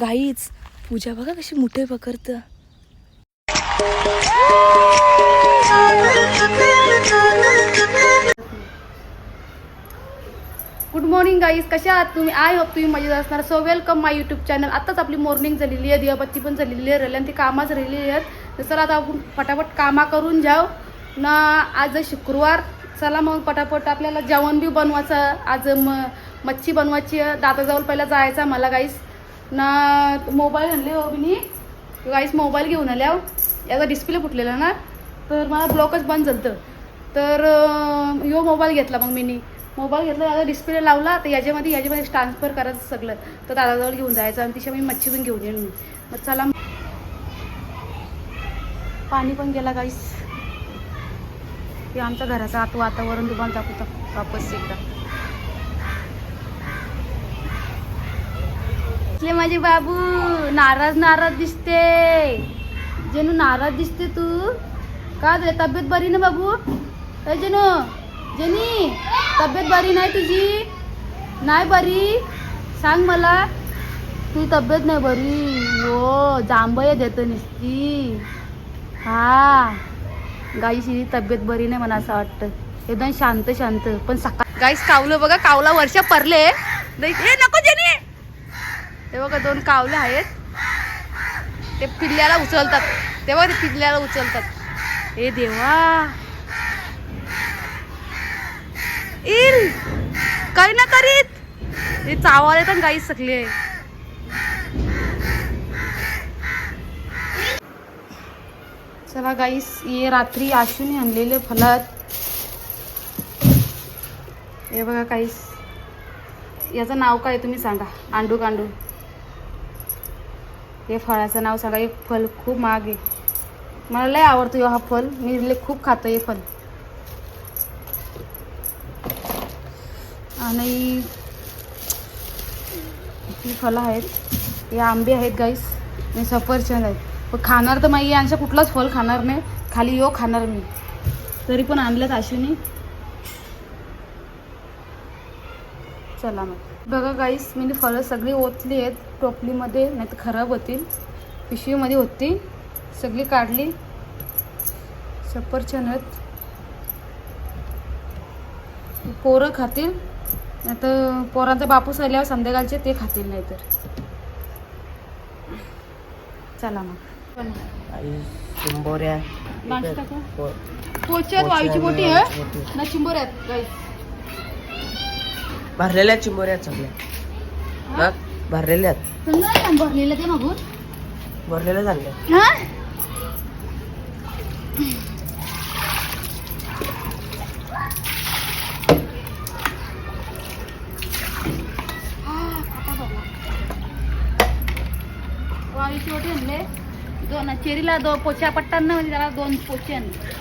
गाईच पूजा बघा कशी मुठे पकडत. गुड मॉर्निंग गाईज कशा आहात तुम्ही? आय होप तुम्ही मजेत असणार. So welcome my YouTube channel आत्ताच आपली मॉर्निंग झालेली आहे. दिवाबत्ती पण झालेली आहे. आणि ती कामाच राहिलेली आहेत. तर चला आता आपण पटापट कामा करून जाऊ. ना आज शुक्रवार. चला मग पटापट आपल्याला जेवण बी बनवायचं. आज मग मच्छी बनवायची दादाजवळ पहिला जायचं मला गाईस ना मोबाईल आणले हो मी गाईस मोबाईल घेऊन आल्या हो. याचा डिस्प्ले फुटलेला ना. तर मला ब्लॉकच बंद झालं तर यो मोबाईल घेतला मग मीनी. मोबाईल घेतला याचा डिस्प्ले लावला. तर याच्यामध्ये याच्यामध्ये ट्रान्सफर करायचं सगळं. तर दादाजवळ घेऊन जायचं आणि तिच्या मी मच्छी पण घेऊन येईन. मी मग चला. पाणी पण गेला काहीच हे आमच्या घराचं आत वातावरण तुम्हाला दाखवतो. वापस एकदा. दिसले माझे बाबू. नाराज नाराज दिसते. जेनू नाराज दिसते तू. का रे तब्येत बरी ना बाबू? ए जेनू जेनी तब्येत बरी नाही तुझी? नाही बरी? सांग मला. तुझी तब्येत नाही बरी. हो जांभय देतो नुसती. हा. गाईची तब्येत बरी नाही मला असं वाटतं. एकदम शांत शांत. पण सकाळ गाईस कावलं बघा कावला वर्ष परले. हे नको जेनी! ते बघा दोन कावले आहेत. ते पिल्ल्याला उचलतात. तेव्हा ते पिल्ल्याला उचलतात. हे देवा. इल काही ना करीत. हे चावाले तर गाई सकले चला गाईस ये रात्री आशून आणलेले फलात. हे बघा काहीस याचं नाव काय तुम्ही सांगा. आंडू कांडू हे फळाचं नाव सांगा हे फल खूप महाग आहे. मला लय आवडतो हा फल मी लय खूप खातो हे फल. आणि ही फळं आहेत हे आंबे आहेत गाईस आणि सफरचंद आहेत. पण खाणार तर माही यांच्या कुठलाच फल खाणार नाही खाली यो खाणार मी. तरी पण आणल्यात अश्विनी. चला मग. बघा गाईस मी फळं सगळी ओतली आहेत टोपलीमध्ये नाही तर खराब होतील. पिशवीमध्ये होती. सगळी काढली. सफरचंद आहेत पोरं खातील. नाही तर पोरांचा बापूस आल्यावर संध्याकाळचे ते खातील नाहीतर. चला मग. चिंबोऱ्या. नाश्ता का? पो- पोच्यात वायूची मोठी आहे ना चिंबोऱ्यात गाईस भरलेल्या चिंबोऱ्या बघ भरलेल्या आहेत. भरलेलं ते मागून भरलेल्या चांगल्या हा? वाळीची ओटी आणले. दोन चेरीला दोन पोच्या पट्टांना म्हणजे त्याला दोन पोचे आणले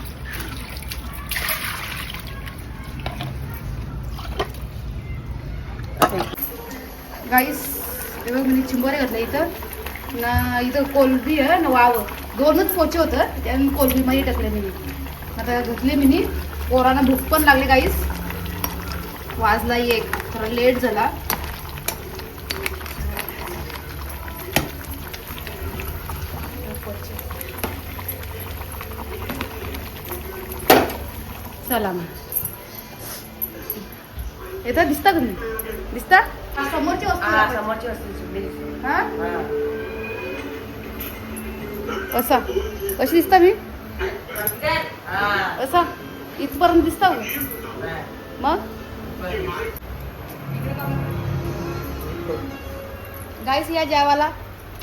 गाईस एवढं बघ मी आहे घातलं इथं. ना इथं कोलबी आहे ना वाव. दोनच पोचे होतं त्या मी कोलबीमध्ये टाकले मी. आता धुतले मी पोरांना भूक पण लागली गाईस वाजला एक. थोडा लेट झाला. चला मग. येतं दिसता तुम्ही? दिसता? समोरची वस्तू हा. समोरची. हा? हा. असा. कशी दिसता मी? हा. असा. इथपर्यंत दिसता का? मग? गाईस या जेवाला.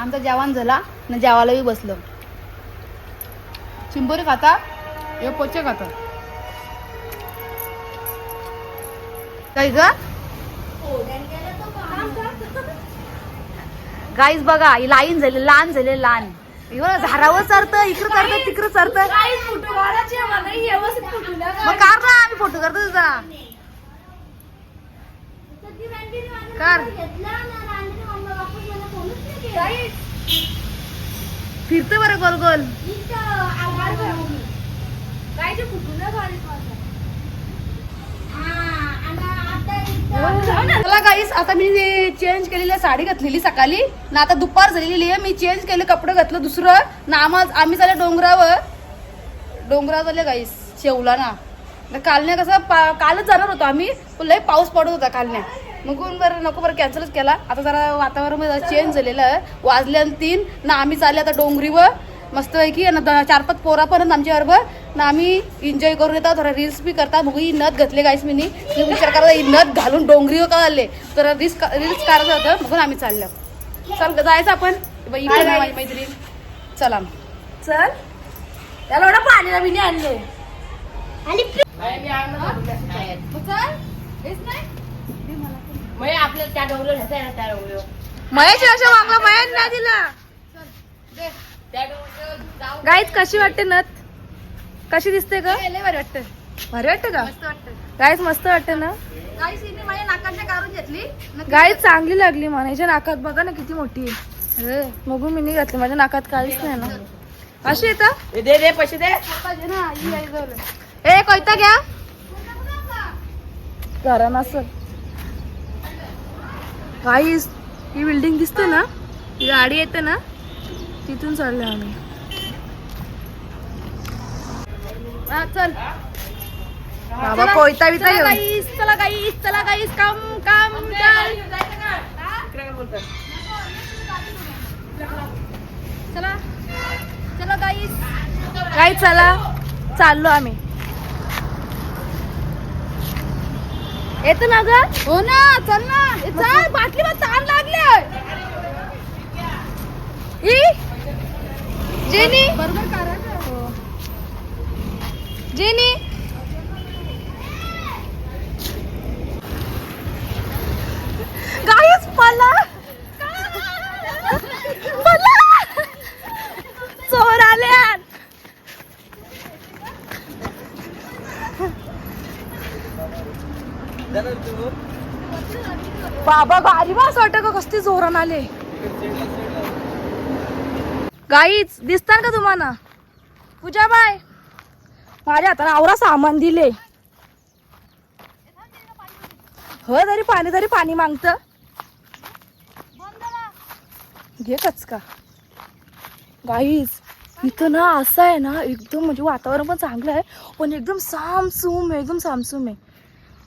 आमचा जेवण झाला न जेवायला बी बसलो. चिंबोरी खाता? हे पोचे खाता? काय ग? गाईज बघा ही लाईन झाली लहान झाले लहान इकडं झाडावर चरतं इकडं चरतं तिकडं चरतं मग कार ना आम्ही फोटो करतो तुझा. कार फिरते बरं गोल गोल काय चला गाईस आता मी चेंज केलेली साडी घातलेली सकाळी. ना आता दुपार झालेली आहे. मी चेंज केले कपडे घातलं दुसरं. ना आम्हा आम्ही चालले डोंगरावर. डोंगरावर झाले गाईस शेवला ना. कालने कसं पा कालच जाणार होतो आम्ही. पण लय पाऊस पडत होता कालने मग बरं नको बरं कॅन्सलच केला. आता जरा वातावरण चेंज झालेलं आहे. वाजले तीन. ना आम्ही चालले आता डोंगरीवर. मस्तपैकी आणि द- चार पाच पोरापर्यंत आमच्या बरोबर ना आम्ही एन्जॉय करून येतात थोडा रील्स बी करता बघू ही नथ घातले गाईस मी मी विचार करता ही नथ घालून डोंगरीवर का आले? तर रील्स रील्स करायचं होतं. बघून आम्ही चाललो. चल जायचं आपण? ना माझी चला. चल. त्याला एवढा पाणीला मी आणले मग आपल्या त्या डोंगर त्या डोंगर महेश अशा वांगला महेश नाही दिला. गाईच कशी वाटते नथ? कशी दिसते ग? ए, लय भारी वाटतं भारी वाटते का? मस्त वाटतं गाईच मस्त वाटते ना? गाईस हिने माझ्या नाकाच्या काढून घेतली. नक्की गाईच चांगली लागली मला याच्या नाकात बघा ना किती मोठी आहे. मी नाही घातली. माझ्या नाकात काहीच नाही ना. अशी येतं दे दे पैसे दे. ना, ही आई जवळ. ए कोयता घ्या. घरा नसल गाईस ही बिल्डिंग दिसते ना? ही गाडी येते ना? तिथून चालले आम्ही. हा, चल. बाबा कोयता बिता चला घेऊन. गाईस चला गाईस चला गाईस. काम काम चल चला. चला गाईस. गाई चला. चाललो आम्ही. येतो ना ग? हो ना चल ना. ए, चल बाटली मध्ये ताण लागले. ई? जेनी? बरोबर करायचं जेनी. गाईच पला. पला. चोर आले. बाबा भारी बा असं वाटतं का कसली जोरान आले. गाईच दिसतात का तुम्हाला? पूजा बाय माझ्या हाताने आवरा सामान दिले. हो तरी पाणी तरी पाणी मागत. घे कचका. गाईज इथं ना असं आहे ना एकदम म्हणजे वातावरण पण चांगलं आहे पण एकदम सामसूम आहे एकदम सामसूम आहे.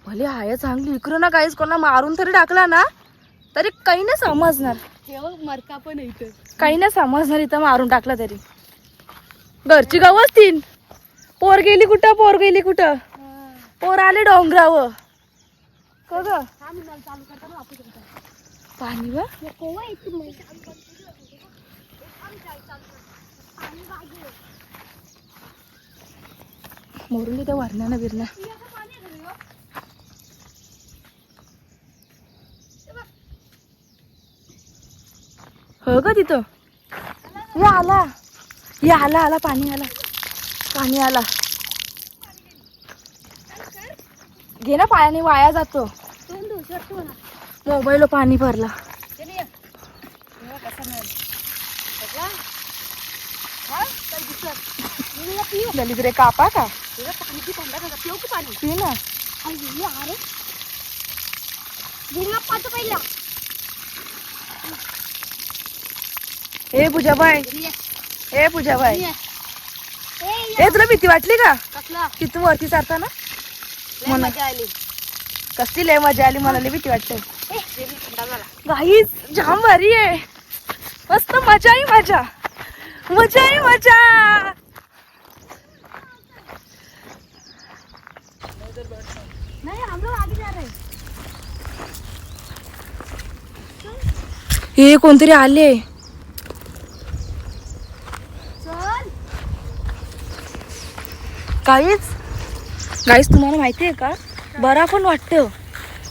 भले आहे चांगली इकडं ना गाईज कोणा मारून तरी टाकला ना तरी काही नाही समजणार. मरका पण काही नाही समजणार इथं मारून टाकला तरी. घरची गावच तीन. पोर गेली कुठं? पोर गेली कुठं? पोर आले डोंगरावर. का ग पाणी हो वा? मोरून त्या ना बिरण्या हो ग तिथं. ये आला. या आला आला पाणी आला. पाणी आला. घे ना पायाने वाया जातो. मोबाईल पाणी भरला. ललित रे कापा का? पी ना. ए पूजाबाई. ए पूजाबाई. ए तुला भीती वाटली का? कसला? तिथून वरती म्हणा. मजा आली. कसली लय मजा आली मला लय भीती वाटते. गाई जाम भारी आहे. मस्त मजा ही मजा मजा ही मजा नाही हम लोग आगे जा रहे. हे कोणतरी आले चल काहीच? गाईस तुम्हाला माहिती आहे का? बरा पण वाटतं.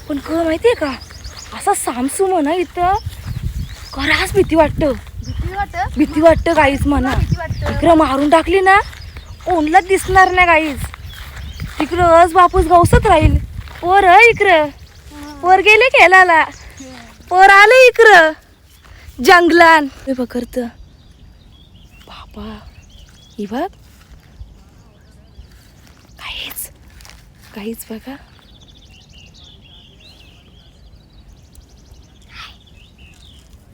पण क माहिती आहे का? असा सामसूम ना इथं कराच भीती वाटतं. भीती वाटत? भीती वाटतं गाईस म्हणा. इकडं मारून टाकली ना ओनलाच दिसणार नाही गाईस तिकडं अस बापूस गावसत राहील. पोर इकडं. पोर गेले खेळायला. पोर आले इकडं. जंगलान. हे बघत बाबा ही बघ. काहीच बघा.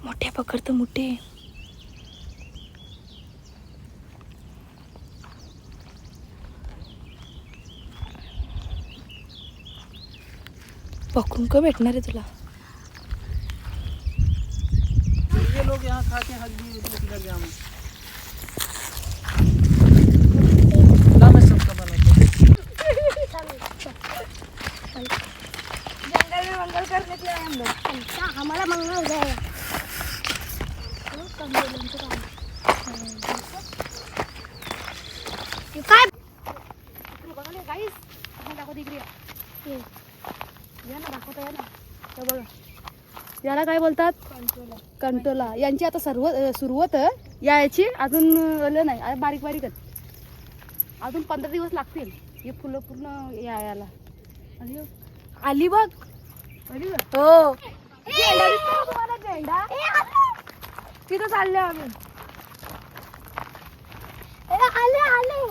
मोठ्या पकडत मोठे. पकडून का भेटणार आहे तुला? ये लोग यहाँ खा के हल्दी में मंगल करने के लिए आए हम लोग हमारा मंगल हो जाएगा काय याला काय बोलतात? कंटोला यांची आता सर्व सुरुवात यायची अजून आलं नाही. बारीक बारीकच अजून पंधरा दिवस लागतील. हे फुलं पूर्ण यायला हे- आली का? हो. झेंडा दिसतो तुम्हाला? झेंडा? तिथं चालले आम्ही. आले आले.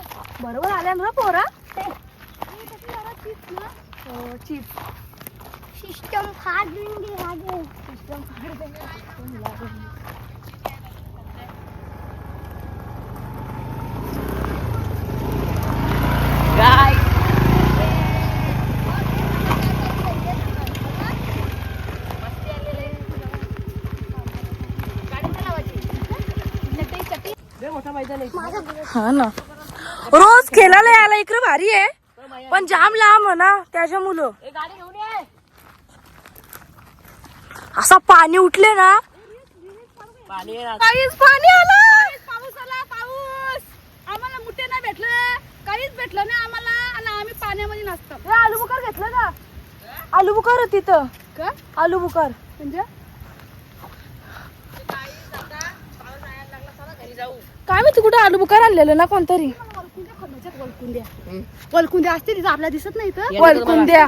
बरोबर आल्या ना पोरा? हो चिप सिस्टम फाड़ देंगे आगे सिस्टम फाड़ देंगे गाय हा ना. रोज खेळायला यायला इकडे भारी आहे. पण जाम लांब आहे ना त्याच्या मुलं. असा पाणी उठले ना. काहीच पाणी आलं. पाऊस आला पाऊस. आम्हाला मुठे नाही भेटलं. काहीच भेटलं नाही आम्हाला. आणि आम्ही पाण्यामध्ये नसतो हे आलू बुखार घेतलं का? आलू बुखार होती तिथं का? आलू बुखार म्हणजे? काय माहिती कुठं आलू बुखार आणलेलं ना कोणतरी? वलकुंद्या असते तिथं आपल्याला दिसत नाही तर वलकुंद्या.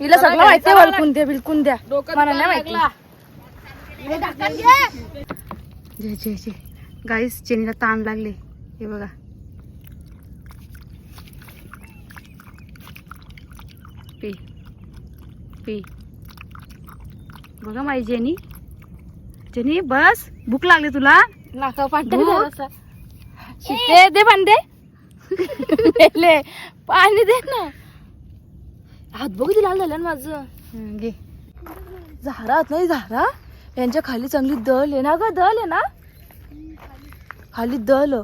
हिला सगळं माहितीये वलकुंद्या बिलकुंद्या. मला नाही माहिती. जय जय जय गाईस चेनीला ताण लागले. हे बघा. पी. पी. बघा माझी जेनी. जेनी बस. भूक लागली तुला? नाका पांढरे? शिते दे पांडे मेले पाणी दे ना. हात बघ लाल झालं ना माझं. घे. झारात नाही झारा. यांच्या खाली चांगली दल आहे ना ग दल आहे ना? खाली दल.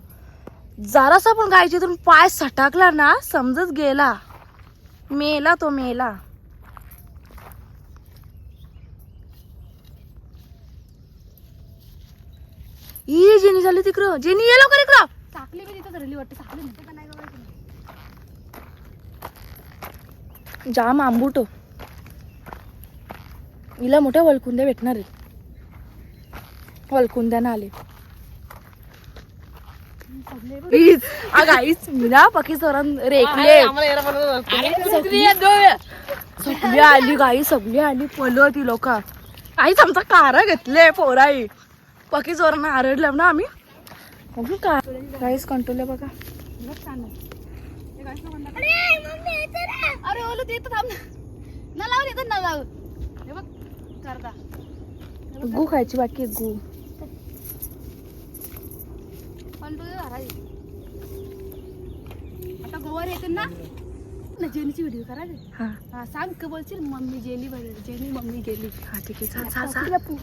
जरासा पण गायच्या पाय सटाकला ना समजत गेला. मेला तो मेला. ई जेनी झाली तिकडं. जेनी ये लवकर इकडं. चाकली बी तिथं धरली वाटतं चाकली नाही. जाम आंबूट हिला मोठ्या वलकुंद्या भेटणार आहे वलकुंद्यानं आले. प्लीज आईच मी ना पाकिस्तान रेखले. सगळी आली गाई सगळी आली. पलत ती लोक. आईच आमचा कारा घेतले पोराई. पाकिस्तान आरडल्या ना आम्ही. बघू का? गाईस कंट्रोल बघा. हे. अरे ओलं ते इथं थांब. ना न लाव रे, इथं न लाव. हे बघ गू खायची बाकी गू. तुझं झाला. आता गोवार येते ना? जेनीची व्हिडिओ करा रे. हा. सांग का बोलशील मम्मी गेली जेनी मम्मी गेली. हा ठीक आहे.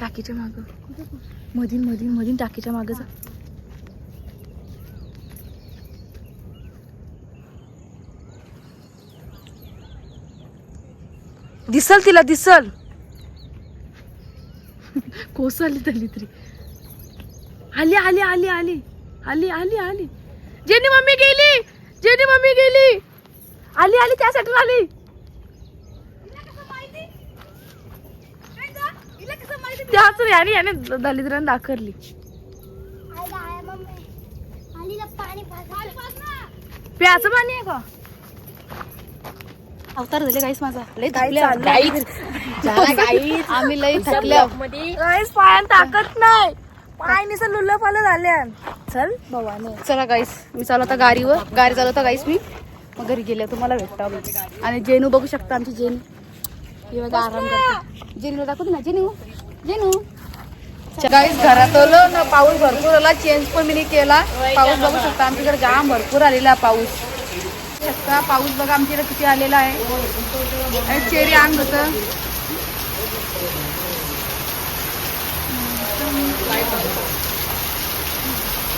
टाकीच्या माग. मधीन मधीन मधीन टाकीच्या माग जा. दिसल तिला दिसल. कोसळली तरी तरी आली आली आली आली. आली आली आली. जेनी मम्मी गेली. जेनी मम्मी गेली. आली आली त्यासाठी आली. त्याच याने याने दलिद्राने दाखरली प्याचं पाणी आहे का? अवतार झाले गाईस माझा. थकले चाललंय. आम्ही लई थकले गाईस पायान ताकद नाही. पाय निसं लुल्ल पालं झाल्या चल भवाने. चला गाईस मी चालवता गाडीवर. गाडी चालवता गाईस मी. मग घरी गेल्या तुम्हाला भेटतो. आणि जेनू बघू शकता आमची जेनू. ही आराम करते. जेनूला दाखवते ना जेनू? जेनू गाईस घरात आलो ना पाऊस भरपूर आला चेंज पण मी केला. पाऊस बघू शकता आमच्याकडे जाम भरपूर आलेला पाऊस. शकता पाऊस बघा आमच्याकडे किती आलेला आहे. चेरी अंग होतं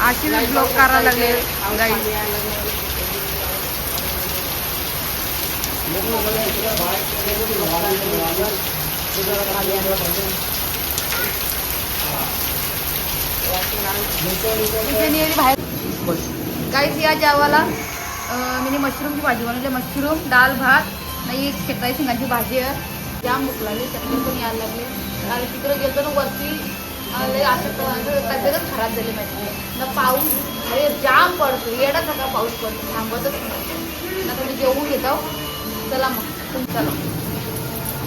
अशी ब्लॉक करायला लागले इथे बाहेर. गाईस या जेवाला मी मशरूमची भाजी बनवली. मशरूम दाल भात नाही शेकाळी शिंगाची भाजी आहे. जाम भूक लागली चटणी पण यायला लागली. आणि तिकडे गेलो ना वरती लय असं तब्येतच खराब झाली माहिती ना पाऊस अरे जाम पडतो येडा सगळा पाऊस पडतो थांबतच नाही. ना तुम्ही जेवून घेतो. चला मग. चला.